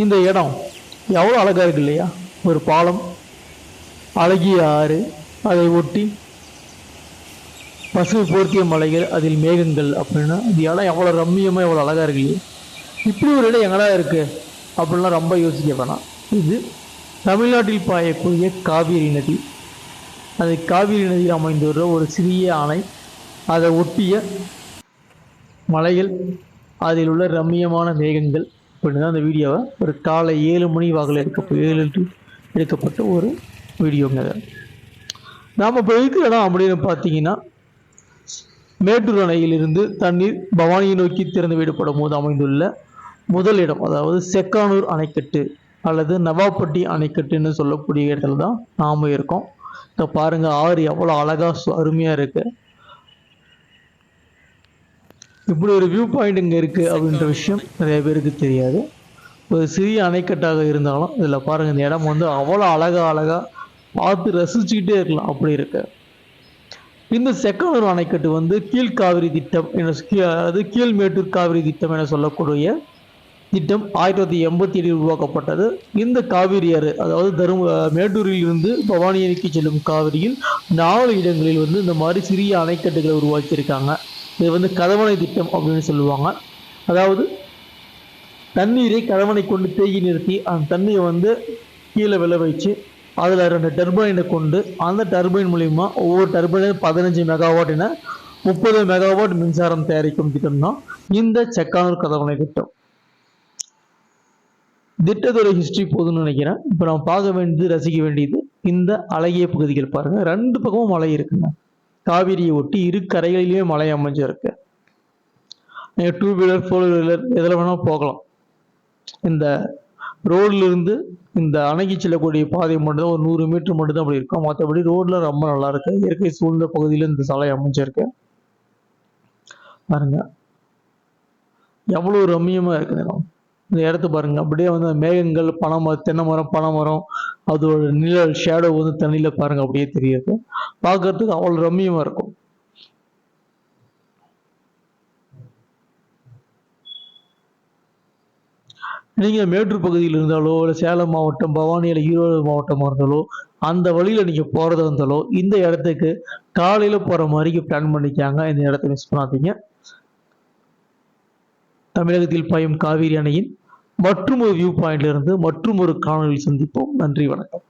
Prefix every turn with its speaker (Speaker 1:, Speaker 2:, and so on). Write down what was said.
Speaker 1: இந்த இடம் எவ்வளோ அழகாக இருக்கு இல்லையா? ஒரு பாலம் அழகிய ஆறு அதை ஒட்டி பசுமை போர்த்திய மலைகள் அதில் மேகங்கள் அப்படின்னா இந்த இடம் எவ்வளோ ரம்மியமாக எவ்வளோ அழகாக இருக்கு இல்லையா? இப்படி ஒரு இடம் எங்கடா இருக்குது அப்படின்லாம் ரொம்ப யோசிக்க வேணாம். இது தமிழ்நாட்டில் பாயக்கூடிய காவிரி நதி. அது காவிரி நதியில் அமைந்துள்ள ஒரு சிறிய அணை அதை ஒட்டிய மலைகள் அதில் உள்ள ரம்மியமான மேகங்கள் அப்படின்னு தான் அந்த வீடியோவை ஒரு காலை ஏழு மணி வாக்கில் எடுக்க ஏழு எடுக்கப்பட்ட ஒரு வீடியோங்க நாம் இப்போ இருக்கிற இடம் அப்படின்னு பார்த்தீங்கன்னா மேட்டூர் அணையிலிருந்து தண்ணீர் பவானியை நோக்கி திறந்து விடப்படும் போது அமைந்துள்ள முதல் இடம் அதாவது செக்கானூர் அணைக்கட்டு அல்லது நவாப்பட்டி அணைக்கட்டுன்னு சொல்லக்கூடிய இடத்துல தான் நாம் இருக்கோம். இப்போ பாருங்கள் ஆறு எவ்வளோ அழகாக அருமையாக இருக்குது இப்படி ஒரு வியூ பாயிண்ட் இங்கே இருக்குது அப்படின்ற விஷயம் நிறைய பேருக்கு தெரியாது. ஒரு சிறிய அணைக்கட்டாக இருந்தாலும் இதில் பாருங்கள் இந்த இடம் வந்து அவ்வளோ அழகா அழகாக பார்த்து ரசிச்சுக்கிட்டே இருக்கலாம். அப்படி இருக்கு. இந்த செக்கனூர் அணைக்கட்டு வந்து கீழ்காவிரி திட்டம் என அதாவது கீழ்மேட்டூர் காவிரி திட்டம் என சொல்லக்கூடிய திட்டம் ஆயிரத்தி தொள்ளாயிரத்தி எண்பத்தி ஏழில் உருவாக்கப்பட்டது. இந்த காவிரி ஆறு அதாவது தரும மேட்டூரில் இருந்து பவானி அணைக்கு செல்லும் காவிரியில் நாலு இடங்களில் வந்து இந்த மாதிரி சிறிய அணைக்கட்டுகளை உருவாக்கியிருக்காங்க. இது வந்து கதவணை திட்டம் அப்படின்னு சொல்லுவாங்க. அதாவது தண்ணீரை கதவணை கொண்டு தேக்கி நிறுத்தி அந்த தண்ணியை வந்து கீழே விளை வச்சு அதில் ரெண்டு டர்பைனை கொண்டு அந்த டர்பைன் மூலிமா ஒவ்வொரு டர்பைனும் பதினஞ்சு மெகாவாட் என முப்பது மெகாவாட் மின்சாரம் தயாரிக்கும் திட்டம் தான் இந்த செக்கானூர் கதவணை திட்டம். திட்டத்துறை ஹிஸ்ட்ரி போதும்னு நினைக்கிறேன். இப்போ நம்ம பார்க்க வேண்டியது ரசிக்க வேண்டியது இந்த அழகிய பகுதிகள் பாருங்க. ரெண்டு பக்கமும் மலை இருக்குங்க. காவிரியை ஒட்டி இரு கரைகளிலுமே மலை அமைஞ்சிருக்கு. நீங்கள் டூ வீலர் ஃபோர் வீலர் எதில் வேணால் போகலாம். இந்த ரோட்லேருந்து இந்த அணைக்கு செல்லக்கூடிய பாதை மட்டும்தான் ஒரு நூறு மீட்டர் மட்டும் தான் அப்படி இருக்கும். மற்றபடி ரோடில் ரொம்ப நல்லா இருக்கு. இயற்கை சூழ்ந்த பகுதியில் இந்த சாலை அமைஞ்சிருக்கு. பாருங்க. எவ்வளோ ரம்மியமாக இருக்குது இடத்த பாருங்க. அப்படியே வந்து மேகங்கள் மேகங்கள் பனைமரம் தென்னை மரம் பனைமரம் அதோட நிழல் ஷேடோ வந்து தண்ணியில பாருங்க. அப்படியே தெரியுது. பார்க்கறதுக்கு அவ்வளவு ரம்மியமா இருக்கும். நீங்கள் மேட்டூர் பகுதியில் இருந்தாலோ இல்லை சேலம் மாவட்டம் பவானி இல்லை ஈரோடு மாவட்டமாக இருந்தாலோ அந்த வழியில் நீங்கள் போகிறதா இருந்தாலோ இந்த இடத்துக்கு காலையில் போகிற மாதிரிக்கு பிளான் பண்ணிக்காங்க. இந்த இடத்த மிஸ் பண்ணாதீங்க. தமிழகத்தில் பாயும் காவிரி அணையின் மற்றும் ஒரு வியூ பாயிண்ட்ல இருந்து மற்றும் ஒரு காணொலியில் சந்திப்போம். நன்றி வணக்கம்.